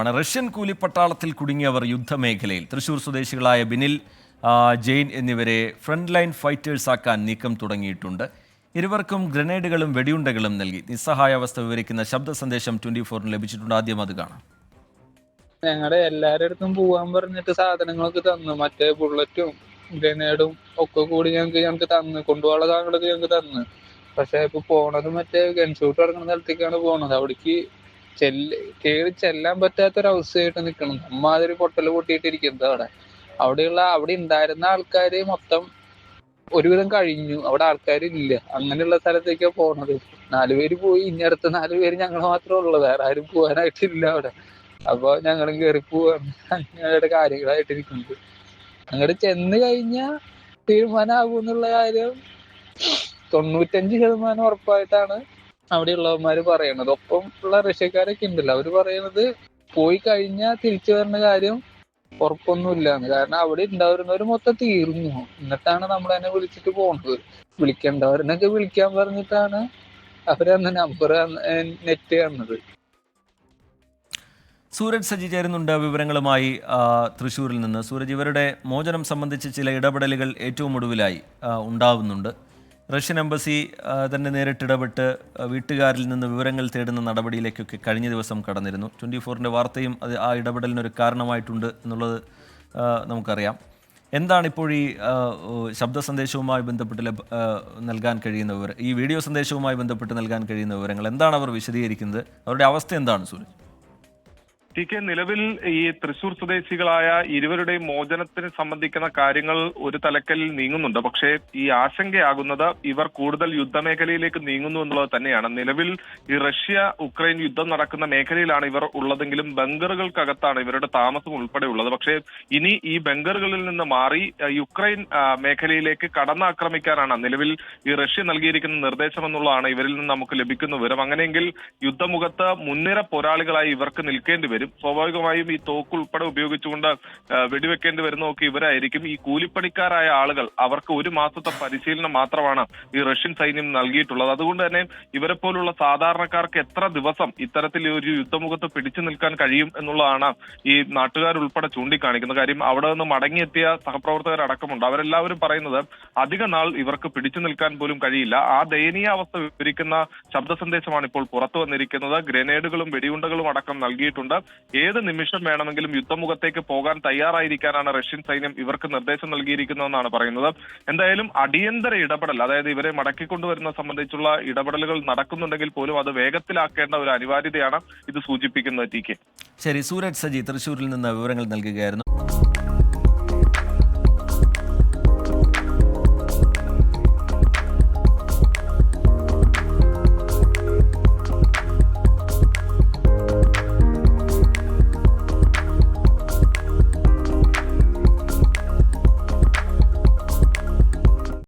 ആണ്. റഷ്യൻ കൂലിപ്പട്ടാളത്തിൽ കുടുങ്ങിയവർ യുദ്ധമേഖലയിൽ. തൃശൂർ സ്വദേശികളായ ബിനിൽ ജെയിൻ എന്നിവരെ ഫ്രണ്ട് ലൈൻ ഫൈറ്റേഴ്സാക്കാൻ നീക്കം തുടങ്ങിയിട്ടുണ്ട്. ഇരുവർക്കും ഗ്രനേഡുകളും വെടിയുണ്ടകളും നൽകി. നിസ്സഹായാവസ്ഥ വിവരിക്കുന്ന ശബ്ദ സന്ദേശം ട്വന്റി ഫോറിന് ലഭിച്ചിട്ടുണ്ട്. ആദ്യം അത് കാണാം. ഞങ്ങളുടെ എല്ലാരുടെ അടുത്തും പോവാൻ പറഞ്ഞിട്ട് സാധനങ്ങളൊക്കെ തന്നു. മറ്റേ ബുള്ളറ്റും ഗ്രനേഡും ഒക്കെ കൂടി ഞങ്ങൾക്ക് ഞങ്ങൾക്ക് തന്നു. കൊണ്ടുപോകാനുള്ള സാധനങ്ങളൊക്കെ ഞങ്ങൾക്ക് തന്നു. പക്ഷെ ഇപ്പൊ പോണത് മറ്റേ ഗൺഷൂട്ട് നടക്കുന്ന സ്ഥലത്തേക്കാണ് പോണത്. അവിടേക്ക് ചെല്ല് കേറി ചെല്ലാൻ പറ്റാത്ത ഒരു അവസ്ഥയായിട്ട് നിൽക്കണം. അമ്മാതിരി പൊട്ടൽ പൊട്ടിയിട്ടിരിക്കുന്നത് അവിടെ. അവിടെയുള്ള അവിടെ ഉണ്ടായിരുന്ന ആൾക്കാര് മൊത്തം ഒരുവിധം കഴിഞ്ഞു. അവിടെ ആൾക്കാരില്ല. അങ്ങനെയുള്ള സ്ഥലത്തേക്കാണ് പോണത്. നാലുപേര് പോയി. ഇനി അടുത്ത നാലുപേര് ഞങ്ങൾ മാത്രമേ ഉള്ളൂ. വേറെ ആരും പോകാനായിട്ടില്ല അവിടെ. അപ്പൊ ഞങ്ങളും കേറി പോവാണ്. കാര്യങ്ങളായിട്ട് ഇരിക്കുന്നത് അങ്ങോട്ട് ചെന്ന് കഴിഞ്ഞാൽ തീരുമാനമാകും എന്നുള്ള കാര്യം തൊണ്ണൂറ്റഞ്ച് ശതമാനം ഉറപ്പായിട്ടാണ് അവിടെയുള്ളവന്മാര് പറയണത്. ഒപ്പം ഉള്ള റഷ്യക്കാരൊക്കെ ഉണ്ടല്ലോ. അവർ പറയണത് പോയി കഴിഞ്ഞാൽ തിരിച്ചു വരുന്ന കാര്യം ഉറപ്പൊന്നുമില്ലാന്ന്. കാരണം അവിടെ ഉണ്ടാവുന്നവര് മൊത്തം തീർന്നു. എന്നിട്ടാണ് നമ്മൾ എന്നെ വിളിച്ചിട്ട് പോണത്. വിളിക്കേണ്ടവരെന്നൊക്കെ വിളിക്കാൻ പറഞ്ഞിട്ടാണ് അവരന്ന് നമ്പർ നെറ്റ് തന്നത്. സൂരജ് സജി ചേരുന്നുണ്ട് വിവരങ്ങളുമായി തൃശ്ശൂരിൽ നിന്ന്. സൂരജ് ഇവരുടെ മോചനം സംബന്ധിച്ച് ചില ഇടപെടലുകൾ ഏറ്റവും ഒടുവിലായി ഉണ്ടാവുന്നുണ്ട്. റഷ്യൻ എംബസി തന്നെ നേരിട്ടിടപെട്ട് വീട്ടുകാരിൽ നിന്ന് വിവരങ്ങൾ തേടുന്ന നടപടിയിലേക്കൊക്കെ കഴിഞ്ഞ ദിവസം കടന്നിരുന്നു. ട്വന്റി ഫോറിന്റെ വാർത്തയും അത് ആ ഇടപെടലിനൊരു കാരണമായിട്ടുണ്ട് എന്നുള്ളത് നമുക്കറിയാം. എന്താണ് ഇപ്പോൾ ഈ ശബ്ദ സന്ദേശവുമായി ബന്ധപ്പെട്ട് നൽകാൻ കഴിയുന്ന വിവരം ഈ വീഡിയോ സന്ദേശവുമായി ബന്ധപ്പെട്ട് നൽകാൻ കഴിയുന്ന വിവരങ്ങൾ എന്താണ് അവർ വിശദീകരിക്കുന്നത്? അവരുടെ അവസ്ഥ എന്താണ് സൂരജ്? ടി കെ നിലവിൽ ഈ തൃശൂർ സ്വദേശികളായ ഇരുവരുടെയും മോചനത്തിന് സംബന്ധിക്കുന്ന കാര്യങ്ങൾ ഒരു തലക്കൽ നീങ്ങുന്നുണ്ട്. പക്ഷേ ഈ ആശങ്കയാകുന്നത് ഇവർ കൂടുതൽ യുദ്ധമേഖലയിലേക്ക് നീങ്ങുന്നു എന്നുള്ളത് തന്നെയാണ്. നിലവിൽ ഈ റഷ്യ ഉക്രൈൻ യുദ്ധം നടക്കുന്ന മേഖലയിലാണ് ഇവർ ഉള്ളതെങ്കിലും ബങ്കറുകൾക്കകത്താണ് ഇവരുടെ താമസം ഉൾപ്പെടെ ഉള്ളത് പക്ഷേ ഇനി ഈ ബങ്കറുകളിൽ നിന്ന് മാറി യുക്രൈൻ മേഖലയിലേക്ക് കടന്നാക്രമിക്കാനാണ് നിലവിൽ ഈ റഷ്യ നൽകിയിരിക്കുന്ന നിർദ്ദേശം എന്നുള്ളതാണ് ഇവരിൽ നിന്ന് നമുക്ക് ലഭിക്കുന്ന വിവരം. അങ്ങനെയെങ്കിൽ യുദ്ധമുഖത്ത് മുൻനിര പോരാളികളായി ഇവർക്ക് നിൽക്കേണ്ടി വരും. സ്വാഭാവികമായും ഈ തോക്ക് ഉൾപ്പെടെ ഉപയോഗിച്ചുകൊണ്ട് വെടിവെക്കേണ്ടി വരുന്നതൊക്കെ ഇവരായിരിക്കും. ഈ കൂലിപ്പണിക്കാരായ ആളുകൾ അവർക്ക് ഒരു മാസത്തെ പരിശീലനം മാത്രമാണ് ഈ റഷ്യൻ സൈന്യം നൽകിയിട്ടുള്ളത്. അതുകൊണ്ട് തന്നെ ഇവരെ പോലുള്ള സാധാരണക്കാർക്ക് എത്ര ദിവസം ഇത്തരത്തിൽ ഒരു യുദ്ധമുഖത്ത് പിടിച്ചു നിൽക്കാൻ കഴിയും എന്നുള്ളതാണ് ഈ നാട്ടുകാരുൾപ്പെടെ ചൂണ്ടിക്കാണിക്കുന്ന കാര്യം അവിടെ നിന്ന് മടങ്ങിയെത്തിയ സഹപ്രവർത്തകരടക്കമുണ്ട്. അവരെല്ലാവരും പറയുന്നത് അധിക നാൾ ഇവർക്ക് പിടിച്ചു നിൽക്കാൻ പോലും കഴിയില്ല. ആ ദയനീയ അവസ്ഥ വിവരിക്കുന്ന ശബ്ദ സന്ദേശമാണ് ഇപ്പോൾ പുറത്തു വന്നിരിക്കുന്നത്. ഗ്രനേഡുകളും വെടിയുണ്ടകളും അടക്കം നൽകിയിട്ടുണ്ട്. ഏത് നിമിഷം വേണമെങ്കിലും യുദ്ധമുഖത്തേക്ക് പോകാൻ തയ്യാറായിരിക്കാനാണ് റഷ്യൻ സൈന്യം ഇവർക്ക് നിർദ്ദേശം നൽകിയിരിക്കുന്നതെന്നാണ് പറയുന്നത്. എന്തായാലും അടിയന്തര ഇടപെടൽ അതായത് ഇവരെ മടക്കിക്കൊണ്ടുവരുന്ന സംബന്ധിച്ചുള്ള ഇടപെടലുകൾ നടക്കുന്നുണ്ടെങ്കിൽ പോലും അത് വേഗത്തിലാക്കേണ്ട ഒരു അനിവാര്യതയാണ് ഇത് സൂചിപ്പിക്കുന്നത് ടി കെ. ശരി സൂരജ് സജി തൃശൂരിൽ നിന്ന് വിവരങ്ങൾ നൽകുകയായിരുന്നു.